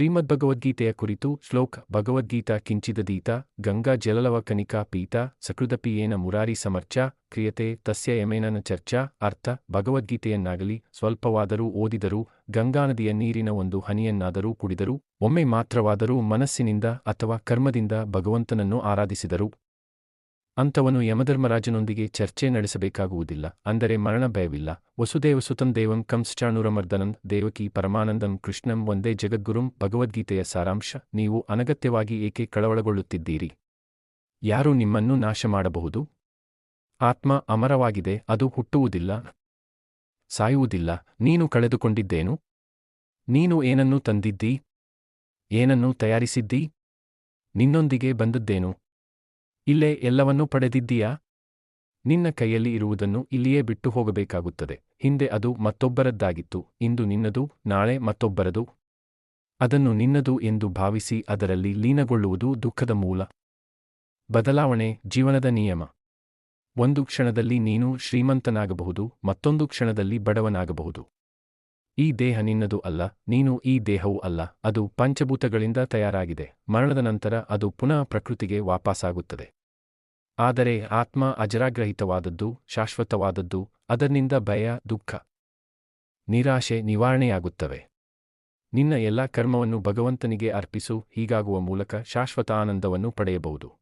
ಶ್ರೀಮದ್ಭಗವದ್ಗೀತೆಯ ಕುರಿತು ಶ್ಲೋಕ ಭಗವದ್ಗೀತಾ ಕಿಂಚಿದದೀತ ಗಂಗಾ ಜಲಲವ ಕನಿಕಾ ಪೀತ ಸಕೃದಪಿಯೇನ ಮುರಾರಿ ಸಮರ್ಚ, ಕ್ರಿಯತೆ ತಸ್ಯ ಯಮೇನನ ಚರ್ಚಾ, ಅರ್ಥ ಭಗವದ್ಗೀತೆಯನ್ನಾಗಲಿ ಸ್ವಲ್ಪವಾದರೂ ಓದಿದರೂ, ಗಂಗಾನದಿಯ ನೀರಿನ ಒಂದು ಹನಿಯನ್ನಾದರೂ ಕುಡಿದರೂ, ಒಮ್ಮೆ ಮಾತ್ರವಾದರೂ ಮನಸ್ಸಿನಿಂದ ಅಥವಾ ಕರ್ಮದಿಂದ ಭಗವಂತನನ್ನು ಆರಾಧಿಸಿದರು. ಅಂಥವನು ಯಮಧರ್ಮರಾಜನೊಂದಿಗೆ ಚರ್ಚೆ ನಡೆಸಬೇಕಾಗುವುದಿಲ್ಲ, ಅಂದರೆ ಮರಣ ಭಯವಿಲ್ಲ. ವಸುದೇವಸುತಂ ದೇವಂ ಕಂಶ್ಚಾಣುರಮರ್ದನಂ ದೇವಕಿ ಪರಮಾನಂದಂ ಕೃಷ್ಣಂ ಒಂದೇ ಜಗದ್ಗುರುಂ ಭಗವದ್ಗೀತೆಯ ಸಾರಾಂಶ. ನೀವು ಅನಗತ್ಯವಾಗಿ ಏಕೆ ಕಳವಳಗೊಳ್ಳುತ್ತಿದ್ದೀರಿ? ಯಾರು ನಿಮ್ಮನ್ನು ನಾಶ ಮಾಡಬಹುದು ಆತ್ಮ ಅಮರವಾಗಿದೆ, ಅದು ಹುಟ್ಟುವುದಿಲ್ಲ, ಸಾಯುವುದಿಲ್ಲ. ನೀನು ಕಳೆದುಕೊಂಡಿದ್ದೇನು? ನೀನು ಏನನ್ನು ತಂದಿದ್ದೀ? ಏನನ್ನು ತಯಾರಿಸಿದ್ದೀ? ನಿನ್ನೊಂದಿಗೆ ಬಂದದ್ದೇನು? ಇಲ್ಲೇ ಎಲ್ಲವನ್ನೂ ಪಡೆದಿದ್ದೀಯಾ? ನಿನ್ನ ಕೈಯಲ್ಲಿ ಇರುವುದನ್ನು ಇಲ್ಲಿಯೇ ಬಿಟ್ಟು ಹೋಗಬೇಕಾಗುತ್ತದೆ. ಹಿಂದೆ ಅದು ಮತ್ತೊಬ್ಬರದ್ದಾಗಿತ್ತು, ಇಂದು ನಿನ್ನದು, ನಾಳೆ ಮತ್ತೊಬ್ಬರದು. ಅದನ್ನು ನಿನ್ನದು ಎಂದು ಭಾವಿಸಿ ಅದರಲ್ಲಿ ಲೀನಗೊಳ್ಳುವುದು ದುಃಖದ ಮೂಲ. ಬದಲಾವಣೆ ಜೀವನದ ನಿಯಮ. ಒಂದು ಕ್ಷಣದಲ್ಲಿ ನೀನು ಶ್ರೀಮಂತನಾಗಬಹುದು, ಮತ್ತೊಂದು ಕ್ಷಣದಲ್ಲಿ ಬಡವನಾಗಬಹುದು. ಈ ದೇಹ ನಿನ್ನದು ಅಲ್ಲ, ನೀನು ಈ ದೇಹವೂ ಅಲ್ಲ, ಅದು ಪಂಚಭೂತಗಳಿಂದ ತಯಾರಾಗಿದೆ. ಮರಣದ ನಂತರ ಅದು ಪುನಃ ಪ್ರಕೃತಿಗೆ ವಾಪಸ್ಸಾಗುತ್ತದೆ. ಆದರೆ ಆತ್ಮ ಅಜರಾಗ್ರಹಿತವಾದದ್ದು, ಶಾಶ್ವತವಾದದ್ದು, ಅದರಿಂದ ಭಯ, ದುಃಖ, ನಿರಾಶೆ, ನಿವಾರಣೆಯಾಗುತ್ತವೆ. ನಿನ್ನ ಎಲ್ಲ ಕರ್ಮವನ್ನು ಭಗವಂತನಿಗೆ ಅರ್ಪಿಸು, ಹೀಗಾಗುವ ಮೂಲಕ ಶಾಶ್ವತ ಆನಂದವನ್ನು ಪಡೆಯಬಹುದು.